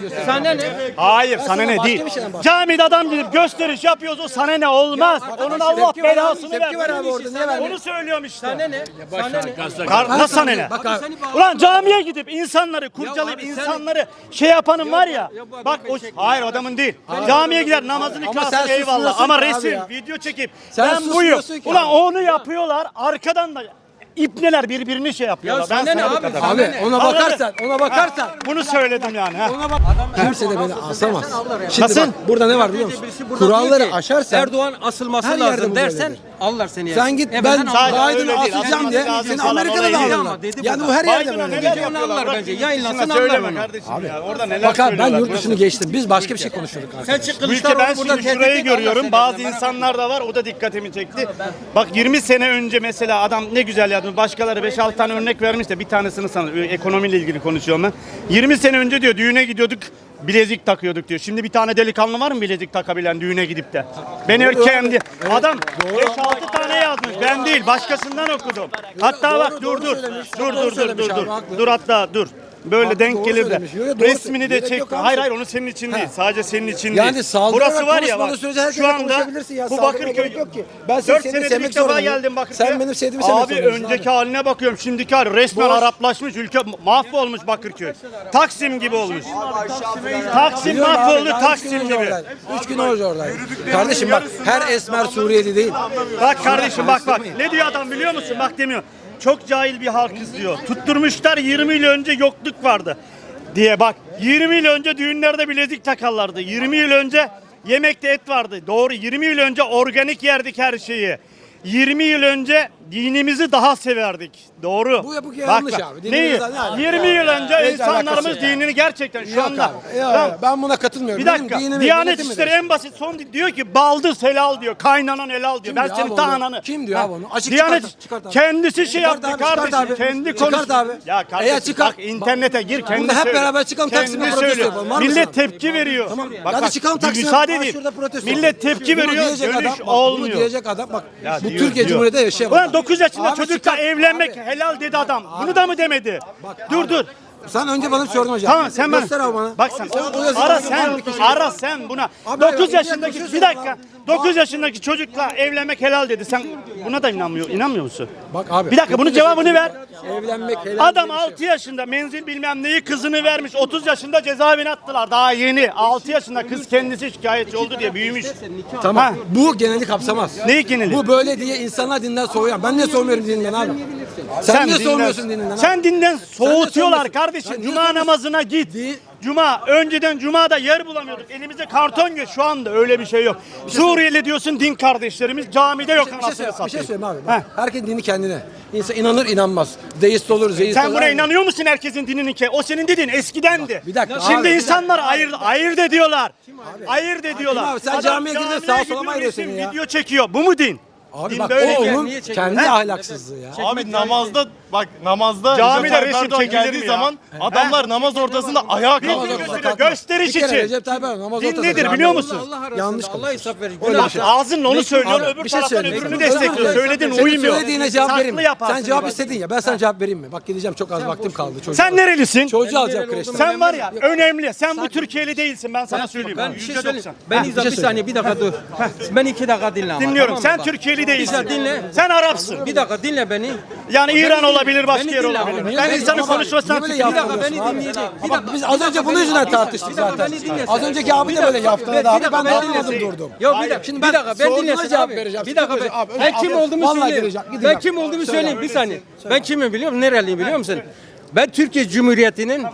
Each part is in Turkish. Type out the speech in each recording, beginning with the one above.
gösteriş. Sana ne? Hayır sana sana ne değil. Camide adam gidip gösteriş yapıyoruz o sana ne olmaz. Onun Allah belasını tepki ver ver. abi orada, niye vermiyor? Onu söylüyorum işte. Sana ne? Sana ne? Kar, nasıl sana ne? Ulan camiye gidip insanları kurcalayıp insanları şey yapanın var ya. ya Bak o hayır adamın değil. Camiye gider namazını kılsın eyvallah ama resim ya. video çekip ben buyum. Ulan onu yapıyorlar arkadan da ipneler birbirini şey yapıyorlar. Ya sana Ben ne sana bu abi? kadar. Abi ne? ona bakarsan, ona bakarsan. Bunu söyledim yani. ha. Ona bak. Kimse de beni asamaz. Şimdi Nasıl? bak burada ne var biliyor musun? Kuralları aşarsan Erdoğan asılması lazım dersen Allah seni sen git E, ben Biden'ı asacağım diye seni Amerika'da da alırlar. Yani bu her yerde böyle. yapıyorlar? alırlar bence, söyleme alırlar kardeşim onu. ya. Orada neler Bak abi ben yurt dışını geçtim. Biz başka bir şey konuşuyorduk Sen çık Bu ülke Kılıçdaroğlu ben burada şurayı görüyorum. Bazı insanlar da var. O da dikkatimi çekti. Bak 20 sene önce mesela adam ne güzel yazmış. Başkaları 5-6 tane örnek vermiş de bir tanesini sana ekonomiyle ilgili konuşuyorum ben. 20 sene önce diyor düğüne gidiyorduk. Bilezik takıyorduk diyor. Şimdi bir tane delikanlı var mı bilezik takabilen düğüne gidip de? Ben erkeğim diye. Adam 5-6 tane yazmış. Ben değil. Başkasından okudum. Hatta bak dur dur. Dur dur dur dur dur. Dur hatta dur. Böyle Haklı, denk doğru gelir de. söylemiş. Yo, yo, doğru Resmini de Gerek çek. yok abi. Hayır hayır onu senin için değil. Sadece senin için Yani değil. saldırarak Burası var ya bak. sürece herkese Şu anda konuşabilirsin ya. bu Saldırmaya Bakırköy gerek yok ki. Ben seni Dört sevdiğimi senedir sevmek ilk defa zorundayım. geldim Bakırköy'e. Sen benim sevdiğimi sevmek Abi zorundasın önceki abi. haline bakıyorum. Şimdiki hali resmen Boş. Araplaşmış. Ülke mahvolmuş Bakırköy. Taksim gibi olmuş. Taksim Biliyorum abi, mahvoldu daha üç Taksim önce gibi. oradaydım. Üç gün önce oradaydım. Kardeşim bak her esmer Suriyeli değil. Bak kardeşim bak bak. Ne diyor adam biliyor musun? Bak demiyor. Çok cahil bir halkız diyor. Tutturmuşlar 20 yıl önce yokluk vardı diye bak. 20 yıl önce düğünlerde bilezik takarlardı. 20 yıl önce yemekte et vardı. Doğru 20 yıl önce organik yerdik her şeyi. 20 yıl önce dinimizi daha severdik. Doğru. Bu- bu yanlış abi. Dinimizle Neyi? ne alakası 20 yıl önce Hiç insanlarımız yani. dinini gerçekten şu Yok anda. abi. Yok, Tamam. Ben buna katılmıyorum. Bir Benim dakika. dinimi, Diyanet milletimi İşleri en basit son diyor ki baldız helal diyor. Kaynanan helal diyor. Kim ben diyor senin abi ta onu? ananı. Kim diyor Ha, abi onu? Açık Diyanet çıkart- çıkart abi. kendisi şey Çıkart yaptı abi, çıkart kardeşim. abi. Kendi Çıkart konuş. abi. Ya kardeşim Eğer çıkart- bak internete gir kendi hep söyle. beraber çıkalım, Kendi Taksim'de protesto söyle. yapalım. Var mısın? Millet tepki veriyor. Tamam. Bak, Hadi bak, çıkalım bir Taksim'e. Müsaade Aa, değil. şurada protesto Millet tepki Bunu veriyor. diyecek Dönüş adam, bak, olmuyor. Bunu diyecek adam bak. Ya bu diyor, Türkiye diyor. Cumhuriyeti yaşayamaz. Ulan 9 yaşında Abi çocukla çıkart- evlenmek Abi. helal dedi adam. Bunu da mı demedi? dur dur. Sen önce bana bir sordun hocam. Tamam sen bana. Göster abi bana. Bak sen. Ara sen. kişi- Ara sen buna. Abi, 9 hayır, yaşındaki bir dakika, dakika. 9 yaşındaki çocukla evlenmek helal dedi. Sen buna da inanmıyor. İnanmıyor musun? Bak abi. Bir dakika bunun cevabını ver. Evlenmek helal Adam diye bir şey 6 yaşında menzil bilmem neyi kızını vermiş. 30 yaşında cezaevine attılar. Daha yeni. 6 yaşında kız kendisi şikayetçi oldu diye büyümüş. Tamam. Ha. Bu geneli kapsamaz. Neyi geneli? Bu böyle diye insanlar dinden soğuyan. Ben niye soğumuyorum dininden abi? Sen, niye dinden- soğumuyorsun dininden abi? Sen dinden soğutuyorlar soğumuyorsun? kardeşim. Sen Cuma namazına git. Değil. Cuma önceden cumada yer bulamıyorduk. Elimizde karton göz. Şu anda öyle bir şey yok. Suriyeli diyorsun din kardeşlerimiz camide yok Bir şey, anasını söyle, bir şey satayım. söyleyeyim abi. Heh. Bak, herkes dini kendine. İnsan inanır inanmaz. Deist olur, zeist Sen olur. buna abi. inanıyor musun herkesin dininin ki? O senin dediğin eskidendi. bir dakika Şimdi abi, bir insanlar ayır ayırt ediyorlar. Ayırt ediyorlar. abi? Sen camiye girdin, sağa sola mı ayırıyorsun ya? Video çekiyor. Bu mu din? Abi Din bak böyle o çekiyor? kendi He? ahlaksızlığı ya. Abi namazda bak namazda Camide Recep Tayyip resim Erdoğan çekilir mi geldiği ya? zaman adamlar namaz ortasında ayağa kalkıyor. gösteriş Bir kere için. Recep Tayyip Erdoğan namaz Din ortasında nedir biliyor musun? Allah arasında Yanlış Allah hesap verir. Öyle bir şey. Ağzınla onu söylüyor, Abi, öbür bir şey taraftan söyleyeyim. öbürünü Özür destekliyor. dilerim. Söyledin Senin uymuyor. söylediğine cevap vereyim mi? Sen cevap istedin ya. Ben sana cevap vereyim mi? Bak gideceğim çok az vaktim kaldı. Çocuğu Sen nerelisin? Çocuğu alacağım kreşten. Sen var ya önemli. Sen bu Türkiye'li değilsin ben sana söyleyeyim. Ben bir şey söyleyeyim. Ben bir izah bir saniye bir dakika dur. Ben iki dakika dinle ama. Dinliyorum. tamam mı? Sen Bak. Türkiye'li Bir değilsin. dakika dinle. Sen Arapsın. Bir dakika dinle beni. Yani İran olabilir, başka yer olabilir. abi. Ben insanın konuşmasına Bir dakika yaptırıyorsun beni dinleyecek. Bir dakika. biz az önce bunun yüzünden tartıştık Bir dakika zaten. beni dinlesin. Az önceki abi de böyle yaptı Bir abi. dakika, Ben anlamadım durdum. Yok bir dakika. Şimdi bir ben dakika ben sorduğuna dinlesin cevap abi. vereceğim. Bir dakika Abi, ben, abi, ben abi, kim olduğumu vallahi söyleyeyim. gireceğim, Ben kim olduğumu Söyle söyleyeyim bir saniye. Ben kimim biliyor musun? Nereliyim biliyor musun? Ben Türkiye Cumhuriyeti'nin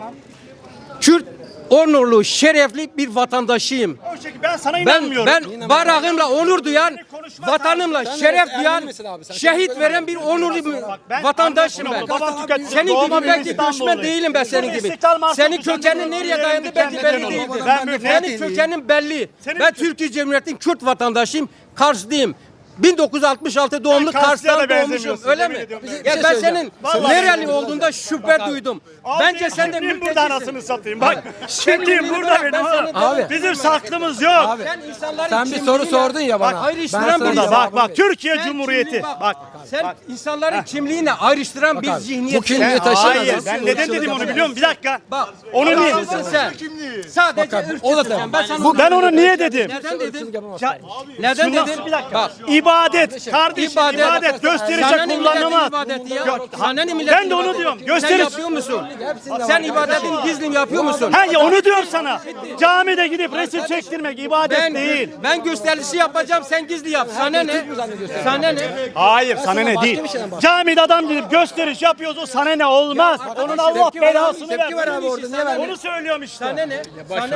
Kürt onurlu, şerefli bir vatandaşıyım. O şekilde ben sana Ben inanmıyorum. ben bayrağımla onur duyan, vatanımla Sen şeref neresi? duyan, şehit veren bir onurlu bir vatandaşım ben. Senin gibi belki İstanbulluyum. değilim ben senin gibi. Senin kökenin nereye dayandı belki belli değildir. Ben böyle Senin kökenin belli. Ben Türkiye Cumhuriyeti'nin Kürt vatandaşıyım. Karşıdayım. 1966 doğumlu Sen da Kars'tan doğmuşum. benzemiyorsun, Öyle yemin mi? ediyorum. Ya Bir şey ben söyleyeceğim. senin Vallahi nereli olduğunda şüphe duydum. Bence sen de Kimliğim burada anasını mültecisin. satayım. Bak kimliğim kimliğini burada bırak, ben benim. seni. Abi. Bizim saklımız yok. Abi. Sen insanların Sen bir kimliğiyle- soru sordun ya bana. Bak ayrıştıran Ben sana bir Burada bak bak. Türkiye Sen Cumhuriyeti. kimliği Bak. Sen insanların kimliğine ayrıştıran bir abi, zihniyet. bu kimliği taşıyan Hayır adam- ben neden dedim onu biliyor musun? Bir dakika. Bak Onu niye adamsın sen. Sadece Bak abi, ırkçısın o da sen. tamam. Ben sana Ben onu niye dedim? Neden dedim? Ya, Neden şunu- dedim? Bir dakika. Bak. İbadet. Kardeşim İbadet, ibadet. Milletin kullanılmaz. ibadeti ya? Yok, Sana ne milletin Ben de onu diyorum. Sen Gösteriş. yapıyor musun? Sen ibadetin gizli yapıyor musun? Ha ya onu diyorum sana. Camide gidip resim çektirmek ibadet Ben değil. ben gösterisi yapacağım sen gizli yap. Sana ne? Sana ne? Hayır sana ne değil. Camide adam gidip gösteriş yapıyorsa o sana ne olmaz. Onun Allah belasını tepki ver? Onu söylüyorum işte. Sana ne? Sana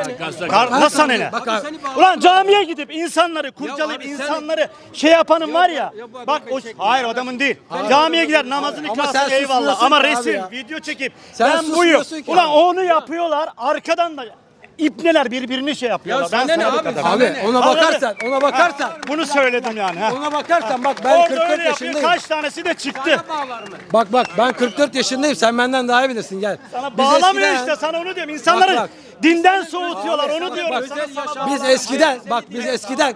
ne? Nasıl sana ne? Ulan camiye gidip insanları kurcalayıp insanları şey yapanın var ya. ya Bak o hayır adamın değil. Camiye gider namazını sen eyvallah ama abi resim, ya. video çekip Sen ben buyum. Ulan abi. onu yapıyorlar arkadan da ipneler birbirini şey Ya yapıyorlar. sana ben ne sana bu abi? kadar. Abi ne? ona bakarsan, ona bakarsan, Bunu söyledim yani. Ha. ona bakarsan bak ben Orada 44 öyle yapıyor. yaşındayım. Kaç tanesi de çıktı. Bak bak ben 44 yaşındayım. Sen benden daha iyi bilirsin gel. Sana Biz bağlamıyor eskiden- işte sana onu diyorum. İnsanları Bak, bak. dinden soğutuyorlar onu diyorum. Özel Sana- sana yaşam- Biz eskiden bak biz eskiden